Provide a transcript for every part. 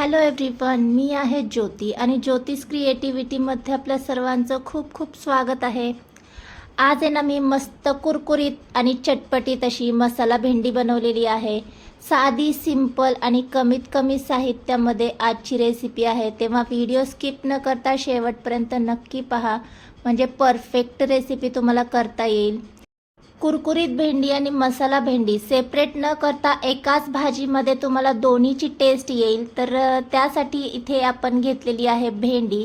Hello everyone मी आहे ज्योती आणि ज्योतिष क्रिएटिव्हिटीमध्ये आपल्या सर्वांचं खूप खूप स्वागत आहे. आज आहे ना मी मस्त कुरकुरीत आणि चटपटीत अशी मसाला भेंडी बनवलेली आहे. साधी सिंपल आणि कमीत कमी साहित्यामध्ये आजची रेसिपी आहे. तेव्हा व्हिडिओ स्किप न करता शेवटपर्यंत नक्की पहा. म्हणजे परफेक्ट रेसिपी तुम्हाला करता येईल. कुरकुरीत भेंडी आणि मसाला भेंडी सेपरेट न करता एकाच भाजीमध्ये तुम्हाला दोन्हीची टेस्ट येईल. तर त्यासाठी इथे आपण घेतलेली आहे भेंडी.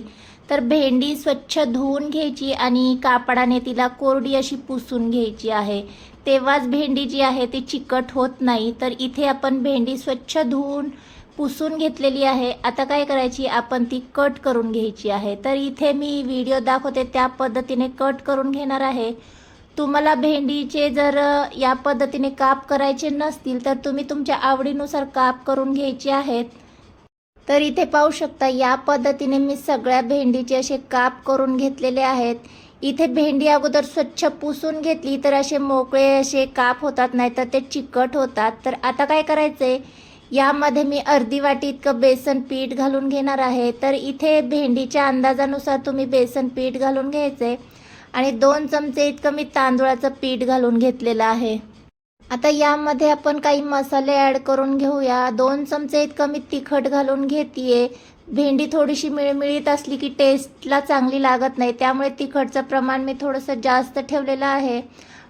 तर भेंडी स्वच्छ धुवून घ्यायची आणि कापडाने तिला कोरडी अशी पुसून घ्यायची आहे. तेव्हाच भेंडी जी आहे ती चिकट होत नाही. तर इथे आपण भेंडी स्वच्छ धुवून पुसून घेतलेली आहे. आता काय करायची? आपण ती कट करून घ्यायची आहे. तर इथे मी व्हिडिओ दाखवते त्या पद्धतीने कट करून घेणार आहे. तुम्हाला भेंडीचे जर या पद्धतीने काप करायचे नसतील तर तुम्ही तुमच्या आवडीनुसार काप करून घ्यायचे आहेत. तर इथे पाहू शकता या पद्धतीने मी सगळ्या भेंडीचे असे काप करून घेतलेले आहेत. इथे भेंडी अगोदर स्वच्छ पुसून घेतली तर असे मोकळे असे काप होतात नाही तर ते चिकट होतात. तर आता काय करायचंय? यामध्ये मी अर्धी वाटी इतकं बेसन पीठ घालून घेणार आहे. तर इथे भेंडीच्या अंदाजानुसार तुम्ही बेसन पीठ घालून घ्यायचे आणि दोन चमचे इतकं मी तांदूळाचं पीठ घालून घेतलेलं आहे. आता यामध्ये आपण काही मसाले ॲड करून घेऊया. दोन चमचे इतकं मी तिखट घालून घेते भेंडी थोडीशी मिळमिळीत असली की टेस्टला चांगली लागत नाही त्यामुळे तिखटचं प्रमाण मी थोडंसं जास्त ठेवलेलं आहे.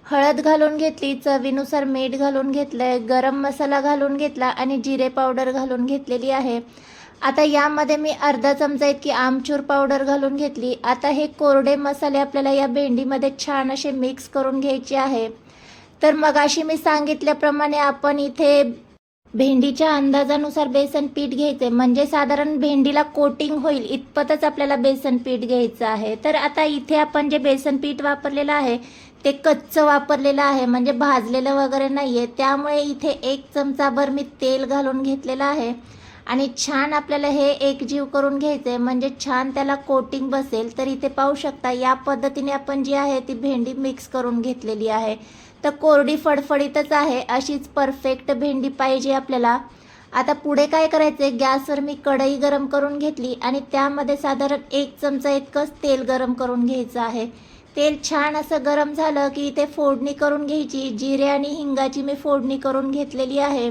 हळद घालून घेतली चवीनुसार मीठ घालून घेतलं गरम मसाला घालून घेतला आणि जिरे पावडर घालून घेतलेली आहे. आता यामध्ये मी अर्धा चमचा इतकी आमचूर पावडर घालून घेतली. आता हे कोरडे मसाले आपल्याला या भेंडीमध्ये छान असे मिक्स करून घ्यायचे आहे. तर मग अशी मी सांगितल्याप्रमाणे आपण इथे भेंडीच्या अंदाजानुसार बेसन पीठ घ्यायचे म्हणजे साधारण भेंडीला कोटिंग होईल इतपतच आपल्याला बेसन पीठ घ्यायचं आहे. तर आता इथे आपण जे बेसन पीठ वापरलेलं आहे ते कच्चं वापरलेलं आहे. म्हणजे भाजलेलं वगैरे नाही आहे त्यामुळे इथे एक चमचाभर मी तेल घालून घेतलेलं आहे. आणि छान आपल्याला हे एकजीव करून घ्यायचं आहे म्हणजे छान त्याला कोटिंग बसेल तर इथे पाहू शकता या पद्धतीने आपण जी आहे ती भेंडी मिक्स करून घेतलेली आहे. तर कोरडी फडफडीतच आहे अशीच परफेक्ट भेंडी पाहिजे आपल्याला. आता पुढे काय करायचं आहे गॅसवर मी कढई गरम करून घेतली आणि त्यामध्ये साधारण एक चमचा इतकंच तेल गरम करून घ्यायचं आहे. तेल छान असं गरम झालं की इथे फोडणी करून घ्यायची जिरे आणि हिंगाची मी फोडणी करून घेतलेली आहे.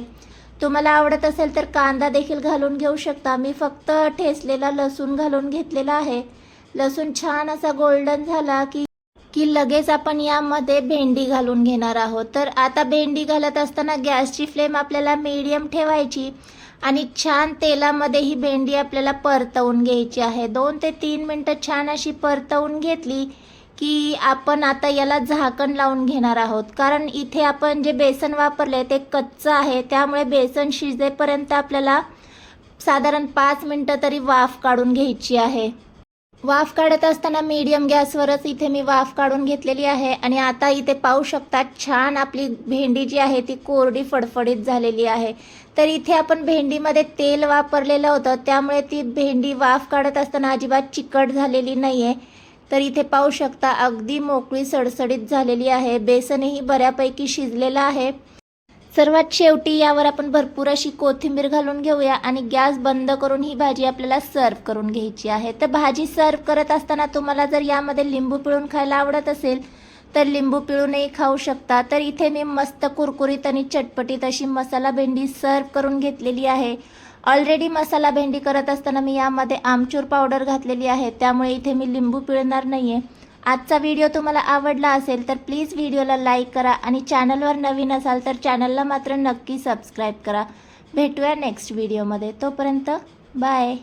तुम्हाला आवडत असेल तर कांदा देखील घालून घेऊ शकता. मी फक्त ठेचलेला लसूण घालून घेतलेला आहे. लसूण छान असा गोल्डन झाला की की लगेच आपण यामध्ये भेंडी घालून घेणार आहोत. तर आता भेंडी घालत असताना गॅसची फ्लेम आपल्याला मीडियम ठेवायची आणि छान तेलामध्ये ही भेंडी आपल्याला परतवून घ्यायची आहे. दोन ते तीन मिनटं छान अशी परतवून घेतली की आपण आता याला झाकण लावून घेणार आहोत. कारण इथे आपण जे बेसन वापरले ते कच्चं आहे. त्यामुळे बेसन शिजेपर्यंत आपल्याला साधारण पाच मिनटं तरी वाफ काढून घ्यायची आहे. वाफ काढत असताना मीडियम गॅसवरच इथे मी वाफ काढून घेतलेली आहे. आणि आता इथे पाहू शकता छान आपली भेंडी जी आहे ती कोरडी फडफडीत झालेली आहे. तर इथे आपण भेंडीमध्ये तेल वापरलेलं होतं. त्यामुळे ती भेंडी वाफ काढत असताना अजिबात चिकट झालेली नाही आहे तर इथे पाहू शकता अगदी मोकळी सडसडीत झालेली आहे. बेसनही बऱ्यापैकी शिजलेलं आहे. सर्वात शेवटी यावर आपण भरपूर अशी कोथिंबीर घालून घेऊया आणि गॅस बंद करून ही भाजी आपल्याला सर्व करून घ्यायची आहे. तर भाजी सर्व करत असताना तुम्हाला जर यामध्ये लिंबू पिळून खायला आवडत असेल तर लिंबू पिळूनही खाऊ शकता. तर इथे मी मस्त कुरकुरीत आणि चटपटीत अशी मसाला भेंडी सर्व करून घेतलेली आहे. ऑलरेडी मसाला भेंडी करत असताना मी यामध्ये आमचूर पावडर घातलेली आहे. त्यामुळे इथे मी लिंबू पिळणार नाही आहे आजचा व्हिडिओ तुम्हाला आवडला असेल तर प्लीज व्हिडिओला लाईक करा आणि चॅनलवर नवीन असाल तर चॅनलला मात्र नक्की सबस्क्राईब करा. भेटूया नेक्स्ट व्हिडिओमध्ये तोपर्यंत बाय